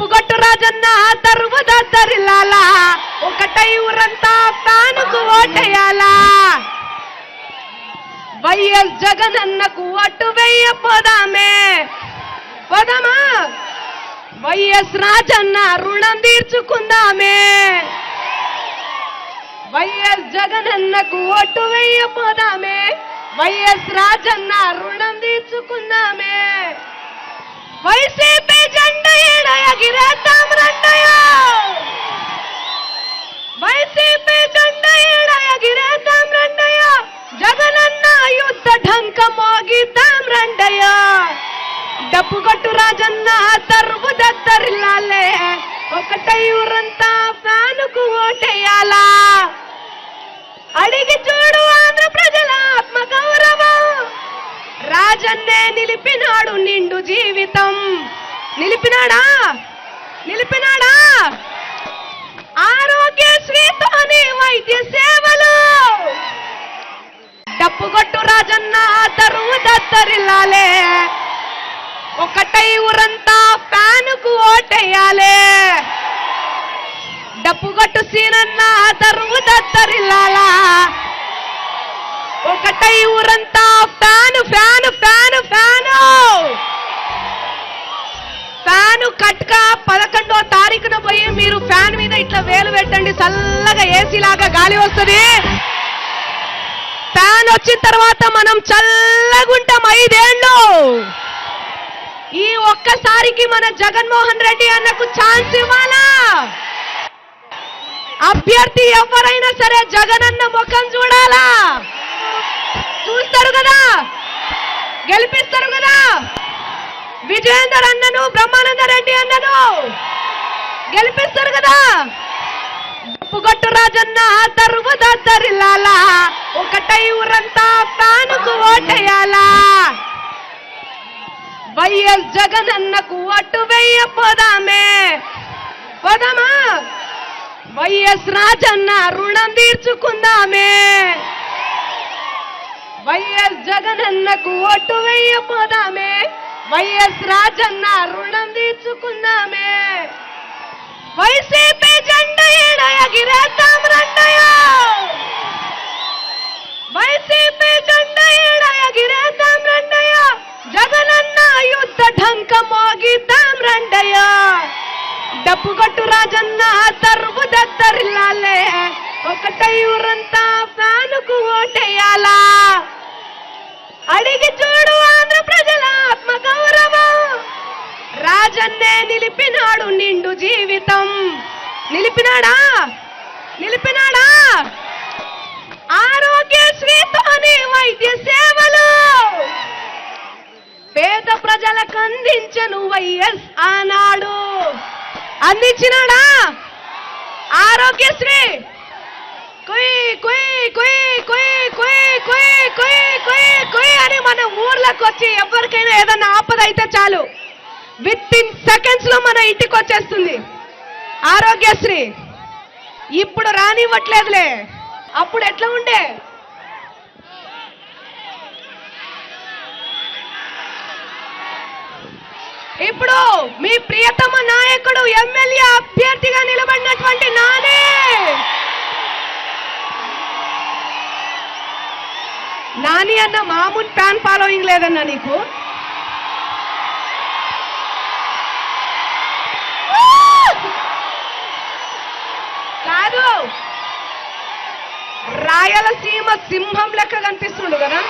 డప్పుగొట్టు రాజన్న తరువు దద్దరిల్లాలా ఒకటై ఊరంతా తానుకు ఓటేయాలా? వైఎస్ జగనన్నకు అటు వెయ్య పోదామే? పోదామా వైఎస్ రాజన్న రుణం తీర్చుకుందామే. వైఎస్ జగనన్నకు ఓటు వెయ్య పోదామే వైఎస్ రాజన్న రుణం తీర్చుకుందామే. వైసీపీ జెండా ఈడ ఎగిరేద్దాం రండయ్య. వైసీపీ జెండా ఈడ ఎగిరేద్దాం రండయ్య. జగనన్న యుద్ధ ఢంక మోగిద్దాం రండయ్య. డప్పు కొట్టు రాజన్న తరువు దద్దరిల్లాలే ఒకటై ఊరంతా ఫ్యానుకు ఓటేయాలా. అడిగి చూడు ఆంధ్ర ప్రజల ఆత్మ గౌరవం రాజన్నే నిలిపినాడు నిలిపినాడా? నిలిపినాడా? ఆరోగ్యశ్రీతోనే వైద్య సేవలు. డప్పుగొట్టు రాజన్న తరువు దత్తరిల్లాలే. ఒకటై ఊరంతా ఫ్యానుకు ఓటేయాలే. డప్పుగొట్టు సీనన్న తరువు దత్తరిల్లాలా. ఒకటై ఊరంతా fan fan fan fan. Fan కట్క పదకొండో తారీఖున పోయి మీరు ఫ్యాన్ మీద ఇట్లా వేలు పెట్టండి చల్లగా ఏసీ లాగా గాలి వస్తుంది. ఫ్యాన్ వచ్చిన తర్వాత మనం చల్లగుంటాం ఐదేళ్ళు. ఈ ఒక్కసారికి మన జగన్మోహన్ రెడ్డి అన్నకు ఛాన్స్ ఇవ్వాలా? అభ్యర్థి ఎవరైనా సరే జగన్ అన్న ముఖం చూడాలా? చూస్తారు కదా? గెలిపిస్తారు కదా? విజయేందర్ అన్నను బ్రహ్మానంద రెడ్డి అన్నను. గెలిపిస్తారు కదా? డప్పుగొట్టు రాజన్న తరువు దద్దరిల్లాలా ఒకటై ఊరంతా ఫ్యానుకు ఓటేయాలా. వైఎస్ జగనన్నకు అట్టు వెయ్య పోదామే? పోదామా వైఎస్ రాజన్న రుణం తీర్చుకుందామే. వైఎస్ జగన్ అన్నకు ఓటు వేయపోదామే వైఎస్ రాజన్న రుణం తీర్చుకుందామే. వైసీపీ జెండా ఈడ ఎగిరేద్దాం రండయ్య వైసీపీ జెండా ఈడ ఎగిరేద్దాం రండయ్య జగనన్న యుద్ధ ఢంక మోగిద్దాం రండయ్య డప్పు కొట్టు రాజన్న తరువు దద్దరిల్లాలే ఒకటై ఊరంతా ఫ్యానుకు ఓటేయాలా? అడిగి చూడు ఆంధ్ర ప్రజల ఆత్మ గౌరవం. రాజన్నే నిలిపినాడు నిండు జీవితం. నిలిపినాడా? నిలిపినాడా? ఆరోగ్యశ్రీతోని వైద్య సేవలు. పేద ప్రజలకు అందించను వైఎస్ ఆనాడు. అందించినాడా? ఆరోగ్యశ్రీ. కుయ్ కుయ్ కుయ్ కుయ్ కుయ్ కుయ్ కుయ్ కుయ్ అని మన ఊర్లోకి వచ్చి ఎవరికైనా ఏదైనా ఆపద అయితే చాలు. విత్ ఇన్ సెకండ్స్లో మన ఇంటికి వచ్చేస్తుంది. ఆరోగ్యశ్రీ. ఇప్పుడు రానివ్వట్లేదులే. అప్పుడు ఎట్లా ఉండే? ఇప్పుడు మీ ప్రియతమ నాయకుడు ఎమ్మెల్యే అభ్యర్థిగా నిలబడినటువంటి అన్న మామూలు ఫ్యాన్ ఫాలోయింగ్ లేదన్నా నీకు? కాదు. రాయలసీమ సింహం లెక్క కనిపిస్తుండు కదా?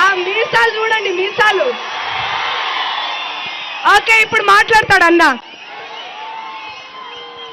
ఆ మీసాలు చూడండి మీసాలు. ఓకే ఇప్పుడు మాట్లాడతాడు అన్నా.